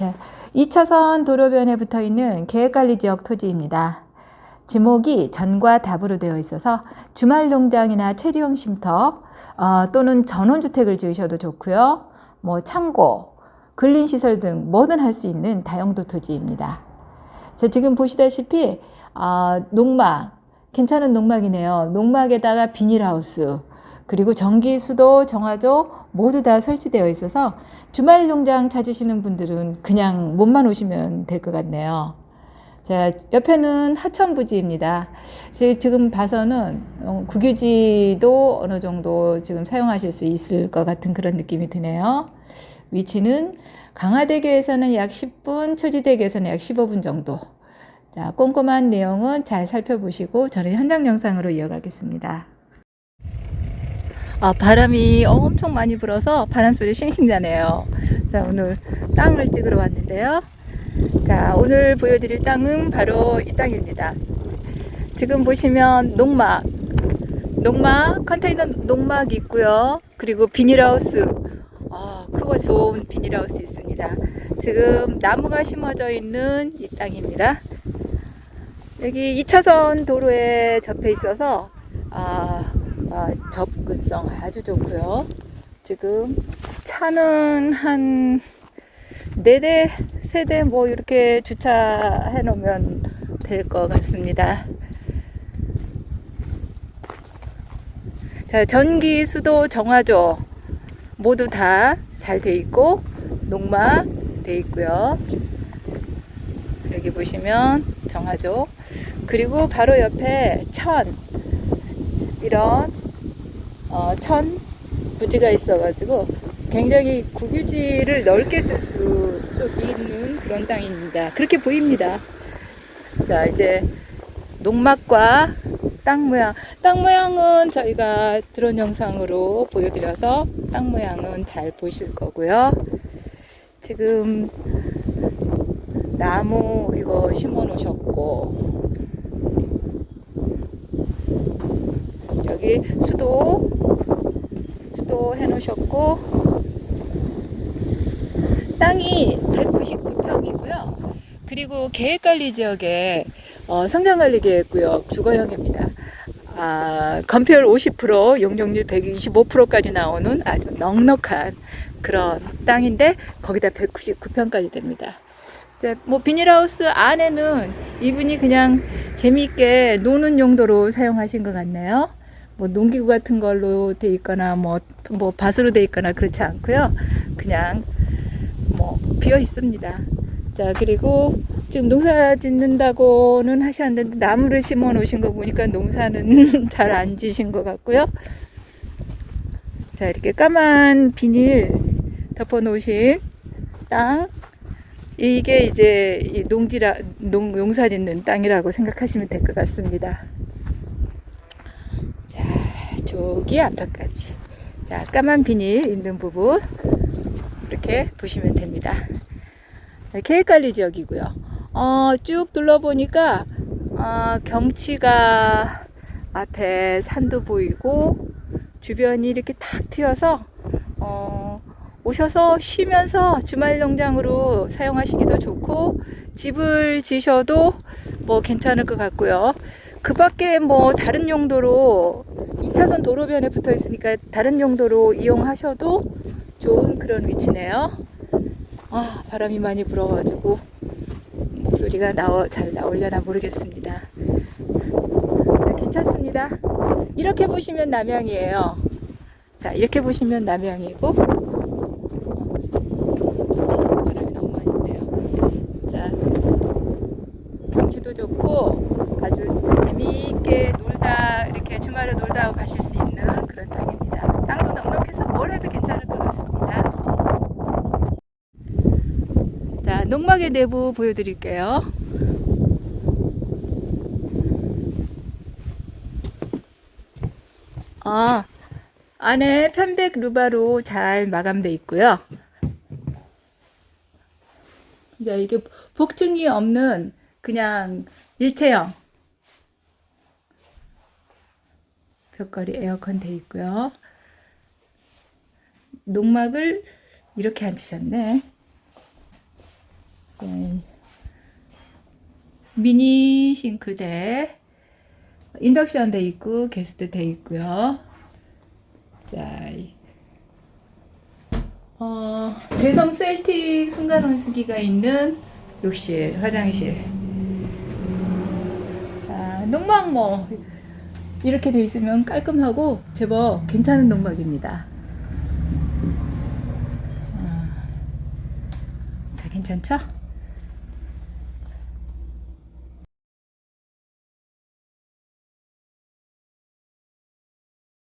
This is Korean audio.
자, 2차선 도로변에 붙어 있는 계획관리 지역 토지입니다. 지목이 전과 답으로 되어 있어서 주말 농장이나 체리형 쉼터 어, 또는 전원주택을 지으셔도 좋고요. 뭐 창고, 근린시설 등 뭐든 할 수 있는 다용도 토지입니다. 자, 지금 보시다시피 어, 농막, 괜찮은 농막이네요. 농막에다가 비닐하우스, 그리고 전기, 수도, 정화조 모두 다 설치되어 있어서 주말 농장 찾으시는 분들은 그냥 몸만 오시면 될 것 같네요. 자, 옆에는 하천 부지입니다. 지- 지금 봐서는 어, 국유지도 어느 정도 지금 사용하실 수 있을 것 같은 그런 느낌이 드네요. 위치는 강화대교에서는 약 10분, 초지대교에서는 약 15분 정도. 자, 꼼꼼한 내용은 잘 살펴보시고 저는 현장 영상으로 이어가겠습니다. 아, 바람이 엄청 많이 불어서 바람 소리 싱싱 나네요. 자, 오늘 땅을 찍으러 왔는데요. 자, 오늘 보여드릴 땅은 바로 이 땅입니다. 지금 보시면 농막, 농막, 컨테이너 농막 있고요. 그리고 비닐하우스, 어, 크고 좋은 비닐하우스 있습니다. 지금 나무가 심어져 있는 이 땅입니다. 여기 2차선 도로에 접해 있어서 아, 아, 접근성 아주 좋고요. 지금 차는 한 네 대, 세대 뭐 이렇게 주차해 놓으면 될 것 같습니다. 자, 전기, 수도, 정화조 모두 다 잘 돼 있고 농막 돼 있고요. 여기 보시면 정화조 그리고 바로 옆에 천 이런 어, 천 부지가 있어가지고 굉장히 국유지를 넓게 쓸 수 있는 그런 땅입니다. 그렇게 보입니다. 자 이제 농막과 땅 모양, 땅 모양은 저희가 드론 영상으로 보여드려서 땅 모양은 잘 보실 거고요. 지금 나무 이거 심어 놓으셨고 여기 수도 수도 해 놓으셨고 땅이 199평이고요. 그리고 계획관리 지역에 어, 성장관리 계획구역 주거형입니다. 아, 건폐율 50%, 용적률 125%까지 나오는 아주 넉넉한 그런 땅인데 거기다 199평까지 됩니다. 이제 뭐 비닐하우스 안에는 이분이 그냥 재미있게 노는 용도로 사용하신 것 같네요. 뭐 농기구 같은 걸로 돼 있거나 뭐, 뭐 밭으로 돼 있거나 그렇지 않고요. 그냥 뭐 비어 있습니다. 자 그리고 지금 농사 짓는다고는 하셨는데 나무를 심어 놓으신 거 보니까 농사는 잘 안 지신 것 같고요. 자 이렇게 까만 비닐 덮어 놓으신 땅 이게 이제 이 농지라 농 농사 짓는 땅이라고 생각하시면 될 것 같습니다. 자 저기 앞에까지 자 까만 비닐 있는 부분 이렇게 보시면 됩니다. 자, 계획관리 지역이고요. 어, 쭉 둘러보니까 어, 경치가 앞에 산도 보이고 주변이 이렇게 탁 트여서 어, 오셔서 쉬면서 주말 농장으로 사용하시기도 좋고 집을 지셔도 뭐 괜찮을 것 같고요. 그 밖에 뭐 다른 용도로 2차선 도로변에 붙어 있으니까 다른 용도로 이용하셔도 좋은 그런 위치네요. 아, 바람이 많이 불어가지고 목소리가 나오, 잘 나오려나 모르겠습니다. 자, 괜찮습니다. 이렇게 보시면 남양이에요. 자, 이렇게 보시면 남양이고, 어, 바람이 너무 많이 부네요. 자, 경치도 좋고, 아주 재미있게 놀다, 이렇게 주말에 놀다 가실 수 있는 그런 땅입니다. 땅도 넉넉해서 뭘 해도 괜찮을 것 같습니다. 자, 농막의 내부 보여드릴게요. 아, 안에 편백 루바로 잘 마감돼 있고요. 이제 이게 복층이 없는 그냥 일체형 벽걸이 에어컨 돼 있고요. 농막을 이렇게 앉으셨네. 네. 미니 싱크대 인덕션 돼 있고 개수대 돼 있고요. 자, 이- 어, 대성 셀틱 순간 온수기가 있는 욕실, 화장실. 아, 농막 뭐 이렇게 돼 있으면 깔끔하고 제법 괜찮은 농막입니다. 아, 자, 괜찮죠?